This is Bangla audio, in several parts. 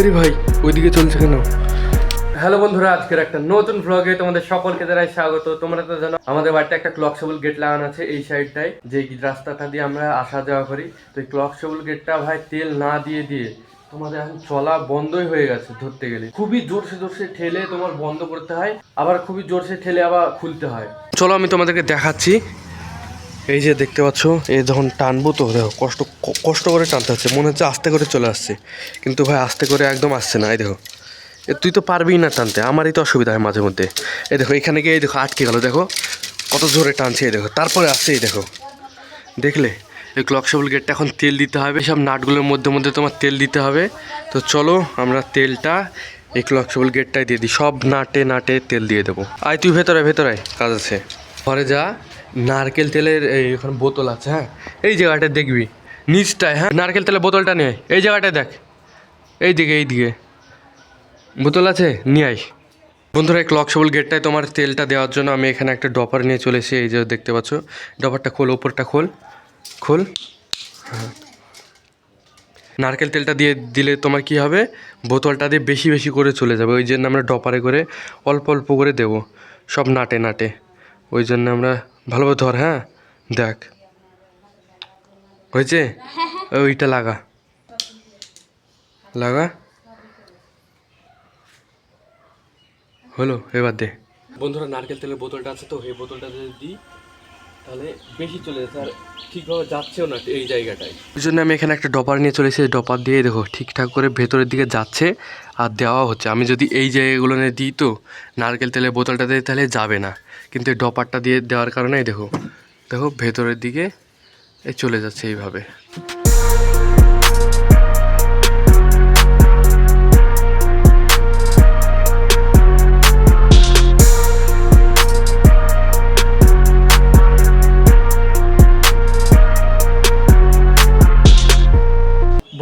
আরে ভাই, ওইদিকে চলছে কেন? হ্যালো বন্ধুরা, আজকের একটা নতুন ভ্লগে তোমাদের সকলকে জানাই স্বাগত। তোমরা তো জানো, আমাদের বাড়িতে একটা ক্লক সবল গেট লাগানো আছে এই সাইডটায় যে রাস্তাটা দিয়ে আমরা আসা যাওয়া করি। তো এই ক্লক সবল গেটটা ভাই তেল না দিয়ে দিয়ে তোমাদের এখন চলা বন্ধই হয়ে গেছে ধরতে গেলে। খুবই জোরসে জোরসে ঠেলে তোমার বন্ধ করতে হয়, আবার খুবই জোরসে ঠেলে আবার খুলতে হয়। চলো আমি তোমাদেরকে দেখাচ্ছি এই যে দেখতে পাচ্ছ, এই যখন টানবো তো দেখো, কষ্ট কষ্ট করে টানতে হচ্ছে, মনে হচ্ছে আস্তে করে চলে আসছে। কিন্তু ভাই, আস্তে করে একদম আসছে না, এই দেখো। এ, তুই তো পারবি না টানতে, আমারই তো অসুবিধা হয় মাঝে মধ্যে। এই দেখো, এখানে গিয়ে এই দেখো আটকে গেল, দেখো। কত জোরে টানছে, এই দেখো। তারপরে আসছে, এই দেখো। দেখলে? এই ক্লক সবল গেটটা এখন তেল দিতে হবে। সব নাটগুলোর মধ্যে মধ্যে তোমার তেল দিতে হবে। তো চলো, আমরা তেলটা এই ক্লক সবল গেটটায় দিয়ে দিই। সব নাটে নাটে তেল দিয়ে দেবো। আয়, তুই ভেতরে ভেতরে কাজ আছে। ঘরে যা। নারকেল তেলের এই ওখানে বোতল আছে হ্যাঁ? এই জায়গাটা দেখবি, নিচটায় হ্যাঁ? নারকেল তেলের বোতলটা নিয়ে। এই জায়গাটায় দেখ। এই দিকে এই দিকে বোতল আছে? নিয়ে আয়। বন্ধুরা, এই ক্লক সবল গেটটায় তোমার তেলটা দেওয়ার জন্য আমি এখানে একটা ডপার নিয়ে চলে এসেছি। এই যে দেখতে পাচ্ছ, ডপারটা খোল, ওপরটা খোল। খোল। হ্যাঁ। নারকেল তেলটা দিয়ে দিলে তোমার কি হবে? বোতলটা দিয়ে বেশি বেশি করে চলে যাবে। ওই জন্য আমরা ডপারে করে অল্প অল্প করে দেব। সব নাটে নাটে। ওই জন্য আমরা ভালোভাবে ধর হ্যাঁ? দেখ। হয়েছে? ওইটা লাগা। লাগা? হলো এবার দে। বন্ধুরা নারকেল তেলের বোতলটা আছে তো এই বোতলটা যদি দিই তাহলে বেশি চলে আর ঠিকভাবে যাচ্ছেও না এই জায়গাটায়। ওই জন্য আমি এখানে একটা ডপার নিয়ে চলে এসেছি। ডপার দিয়ে দেখো, ঠিকঠাক করে ভেতরের দিকে যাচ্ছে আর দেওয়া হচ্ছে। আমি যদি এই জায়গাগুলো নিয়ে দিই তো নারকেল তেলের বোতলটা দিয়ে তাহলে যাবে না। কিন্তু ডপারটা দিয়ে দেওয়ার কারণে দেখো দেখো ভেতরের দিকে এ চলে যাচ্ছে এইভাবে।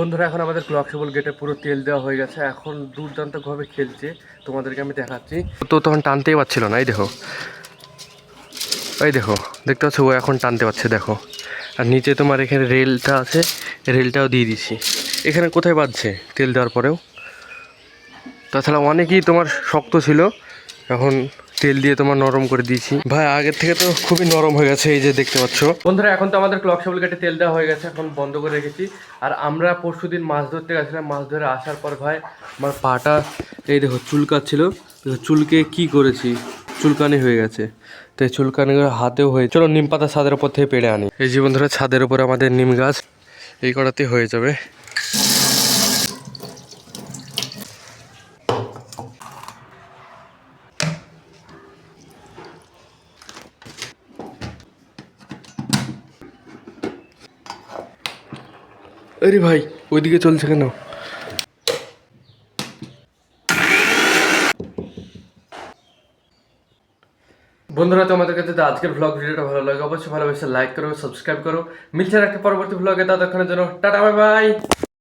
বন্ধুরা, এখন আমাদের ক্লক সবল গেটে পুরো তেল দেওয়া হয়ে গেছে। এখন দুর্দান্তভাবে খেলছে। তোমাদেরকে আমি দেখাচ্ছি। তো তখন টানতেই পারছিল না, এই দেখো। এই দেখো, দেখতে পাচ্ছ, ও এখন টানতে পারছে, দেখো। আর নিচে তোমার এখানে রেলটা আছে, রেলটাও দিয়ে দিছি এখানে কোথায় বাজছে তেল দেওয়ার পরেও? তাছাড়া অনেকই তোমার শক্ত ছিল, এখন তেল দিয়ে তোমার নরম করে দিয়েছি। ভাই, আগের থেকে তো খুবই নরম হয়ে গেছে, এই যে দেখতে পাচ্ছ। বন্ধুরা, এখন তো আমাদের ক্লক সবল কেটে তেল দেওয়া হয়ে গেছে, এখন বন্ধ করে রেখেছি। আর আমরা পরশু দিন মাছ ধরতে গেছিলাম, মাছ ধরে আসার পর ভাই, আমার পাটা এই দেখো চুলকাচ্ছিল। চুলকে কি করেছি? চুলকানি হয়ে গেছে। তো এই চুলকানি হাতেও হয়ে চলো নিম পাতা ছাদের উপর থেকে পেড়ে আনি। এই যে বন্ধুরা, ছাদের উপরে আমাদের নিম গাছ, এই করাতে হয়ে যাবে। আরে ভাই, ওইদিকে চলছে কেন? বন্ধুরা, তোমাদের কাছে আজকের ব্লগ ভিডিওটা ভালো লাগে, অবশ্যই ভালোবেসে লাইক করো সাবস্ক্রাইব করো। মিলছে একটা পরবর্তী ব্লগে ততক্ষণের জন্য টাটা বাই বাই